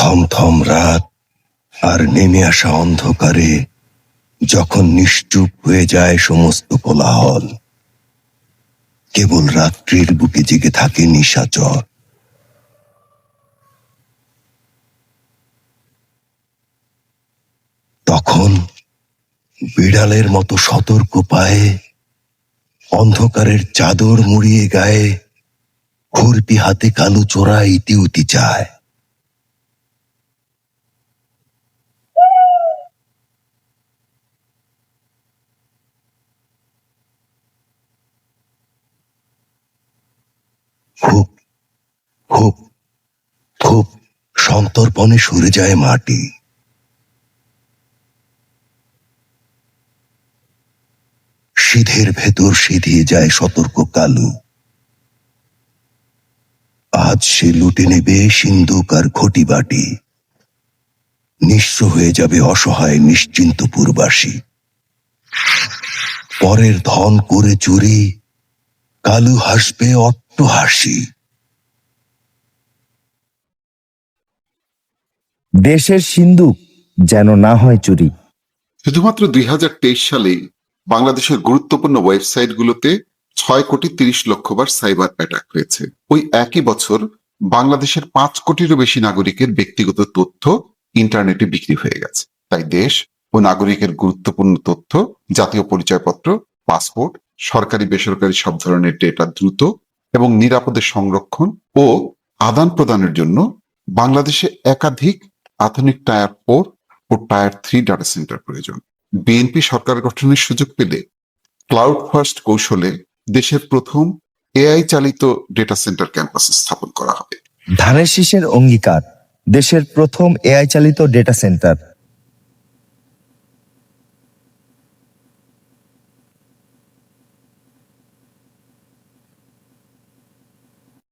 থমথম রাত আর নেমে আসা অন্ধকারে যখন নিশ্চুপ হয়ে যায় সমস্ত কোলাহল। কেবল রাত্রির বুকে জেগে থাকে নিশাচর। তখন বিড়ালের মতো সতর্ক পায়ে অন্ধকারের চাদর মুড়িয়ে গায়ে, খুরপি হাতে কালো চোরা ইতি উতি চায়। খুব খুব খুব সন্তর্পণে সরে যায় মাটি। সিধের ভেতর সিধিয়ে যায় সতর্ক কালু। আজ সে লুটে নেবে সিন্ধুক আর ঘটি বাটি। নিঃস্ব হয়ে যাবে অসহায় নিশ্চিন্ত পূর্বাসী। পরের ধন করে চুরি কালু হাসবে অট্ট হাসি। দেশের সিন্ধুক যেন না হয় চুরি। শুধুমাত্র দুই সালে বাংলাদেশের গুরুত্বপূর্ণ ওয়েবসাইটগুলোতে ছয় কোটি তিরিশ লক্ষ বার সাইবার অ্যাটাক হয়েছে। ওই একই বছর বাংলাদেশের পাঁচ কোটিরও বেশি নাগরিকের ব্যক্তিগত তথ্য ইন্টারনেটে বিক্রি হয়ে গেছে। তাই দেশ ও নাগরিকের গুরুত্বপূর্ণ তথ্য জাতীয় পরিচয়পত্র পাসপোর্ট সরকারি বেসরকারি সব ধরনের ডেটা দ্রুত এবং নিরাপদে সংরক্ষণ ও আদান প্রদানের জন্য বাংলাদেশে একাধিক আধুনিক টায়ার ফোর ও টায়ার থ্রি ডাটা সেন্টার প্রয়োজন। বিএনপি সরকার গঠনের সুযোগ পেলে ক্লাউড ফার্স্ট কৌশলে দেশের প্রথম এআই চালিত ডেটা সেন্টার ক্যাম্পাস স্থাপন করা হবে। ধানের শীষের অঙ্গীকার, দেশের প্রথম এআই চালিত ডেটা সেন্টার